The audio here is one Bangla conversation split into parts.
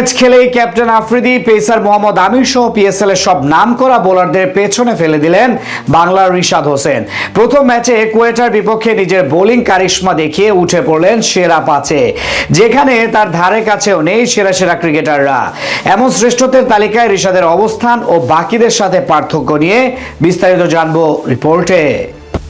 ম্যাচ খেলেই ক্যাপ্টেন আফ্রিদি, পেসার মোহাম্মদ আমির সহ পিএসএল এর সব নাম করা বোলারদের পেছনে ফেলে দিলেন বাংলার রিশাদ হোসেন। প্রথম ম্যাচে কুয়েটার বিপক্ষে নিজের বোলিং কারিশমা দেখিয়ে উঠে পড়লেন সেরা পাঁচে। যেখানে তার ধারে কাছেও নেই সেরা সেরা ক্রিকেটাররা। এমন শ্রেষ্ঠত্বের তালিকায় রিশাদের অবস্থান ও বাকিদের সাথে পার্থক্য নিয়ে বিস্তারিত জানব রিপোর্টে।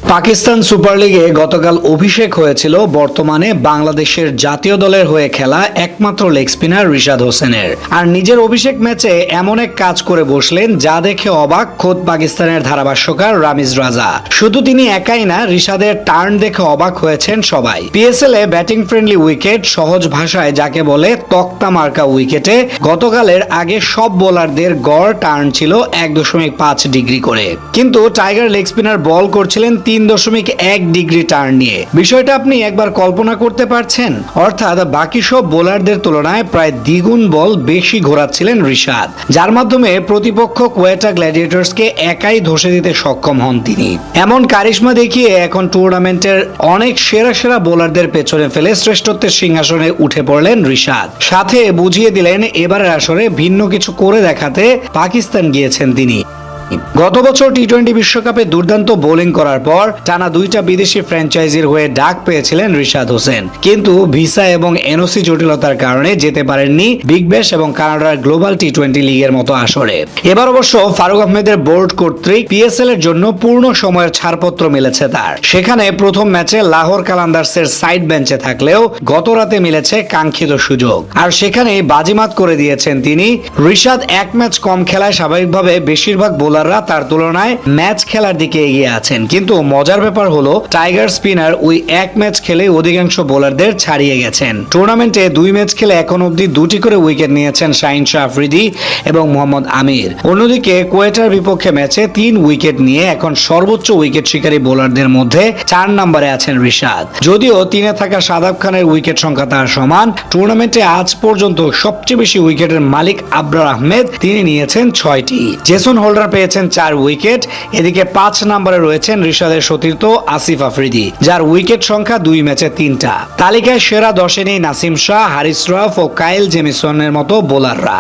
পাকিস্তান সুপার লিগে গতকাল অভিষেক হয়েছিল। বর্তমানে বাংলাদেশের জাতীয় দলের হয়ে খেলা একমাত্র লেগ স্পিনার রিশাদ হোসেনের। আর নিজের অভিষেক ম্যাচে এমন এক কাজ করে বসলেন যা দেখে অবাক খোদ পাকিস্তানের ধারাভাষ্যকার রামিজ রাজা। শুধু তিনি একাই না, রিশাদের টার্ন দেখে অবাক হয়েছেন সবাই। পিএসএল এ ব্যাটিং ফ্রেন্ডলি উইকেট, সহজ ভাষায় যাকে বলে তক্তা মার্কা উইকেটে গতকালের আগে সব বোলারদের গড় টার্ন ছিল এক দশমিক পাঁচ ডিগ্রি করে। কিন্তু টাইগার লেগ স্পিনার বল করছিলেন তিন দশমিক এক ডিগ্রি টার্ন নিয়ে। বিষয়টা আপনি একবার কল্পনা করতে পারছেন? অর্থাৎ বাকি সব বোলারদের তুলনায় প্রায় দ্বিগুণ বল বেশি ঘোরাচ্ছিলেন রিশাদ, যার মাধ্যমে প্রতিপক্ষ কোয়েটা গ্ল্যাডিয়েটর্সকে একাই ধসে দিতে সক্ষম হন তিনি। এমন কারিশমা দেখিয়ে এখন টুর্নামেন্টের অনেক সেরা সেরা বোলারদের পেছনে ফেলে শ্রেষ্ঠত্বের সিংহাসনে উঠে পড়লেন রিশাদ। সাথে বুঝিয়ে দিলেন, এবারের আসরে ভিন্ন কিছু করে দেখাতে পাকিস্তান গিয়েছেন তিনি। গত বছর টি টোয়েন্টি বিশ্বকাপে দুর্দান্ত বোলিং করার পর টানা দুইটা বিদেশি ফ্র্যাঞ্চাইজির হয়ে ডাক পেয়েছিলেন রিশাদ হোসেন। কিন্তু ভিসা এবং এনওসি জটিলতার কারণে যেতে পারেননি বিগ ব্যাশ এবং কানাডার গ্লোবাল টি টোয়েন্টি লিগের মতো আসরে। এবার অবশ্য ফারুক আহমেদের বোর্ড কর্তৃক পিএসএল এর জন্য পূর্ণ সময়ের ছাড়পত্র মিলেছে তার। সেখানে প্রথম ম্যাচে লাহোর কালান্দার্সের সাইড বেঞ্চে থাকলেও গত রাতে মিলেছে কাঙ্ক্ষিত সুযোগ। আর সেখানে বাজিমাত করে দিয়েছেন তিনি। রিশাদ এক ম্যাচ কম খেলায় স্বাভাবিকভাবে বেশিরভাগ বোলাররা তার তুলনায় ম্যাচ খেলার দিকে এগিয়ে আছেন। কিন্তু মজার ব্যাপার হলো, টাইগার স্পিনার ওই এক ম্যাচ খেলে অধিকাংশ বোলারদের ছাড়িয়ে গেছেন। টুর্নামেন্টে দুই ম্যাচ খেলে এখন অবধি দুটি করে উইকেট নিয়েছেন শাহিন শাহ আফ্রিদি এবং মোহাম্মদ আমির। অন্যদিকে কোয়েটার বিপক্ষে ম্যাচে তিন উইকেট নিয়ে এখন সর্বোচ্চ উইকেট শিকারী বোলারদের মধ্যে চার নম্বরে আছেন রিশাদ। যদিও তিনে থাকা সাদাব খানের উইকেট সংখ্যা তার সমান, টুর্নামেন্টে আজ পর্যন্ত সবচেয়ে বেশি উইকেটের মালিক আবরার আহমেদ, তিনি নিয়েছেন ছয়টি। জেসন হোল্ডার পেয়েছেন চার উইকেট। এদিকে পাঁচ নম্বরে রয়েছেন রিশাদের সতীর্থ আসিফ আফ্রিদি, যার উইকেট সংখ্যা দুই ম্যাচে তিনটা। তালিকায় সেরা দশে নেই নাসিম শাহ, হারিস রফ ও কাইল জেমিসনের মতো বোলাররা।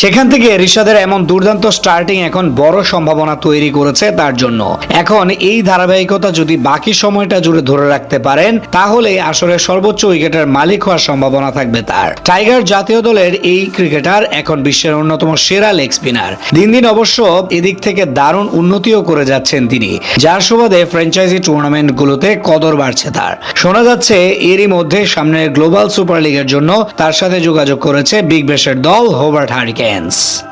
সেখান থেকে রিশাদের এমন দুর্দান্ত স্টার্টিং এখন বড় সম্ভাবনা তৈরি করেছে তার জন্য। এখন এই ধারাবাহিকতা যদি বাকি সময়টা জুড়ে ধরে রাখতে পারেন, তাহলে আসলে সর্বোচ্চ উইকেটের মালিক হওয়ার সম্ভাবনা থাকবে তার। টাইগার জাতীয় দলের এই ক্রিকেটার এখন বিশ্বের অন্যতম সেরা লেগ স্পিনার। দিন দিন অবশ্য এদিক থেকে দারুণ উন্নতিও করে যাচ্ছেন তিনি, যার সুবাদে ফ্র্যাঞ্চাইজি টুর্নামেন্টগুলোতে কদর বাড়ছে তার। শোনা যাচ্ছে এরই মধ্যে সামনের গ্লোবাল সুপার লিগের জন্য তার সাথে যোগাযোগ করেছে বিগ ব্যাশের দল হোবার্ট chance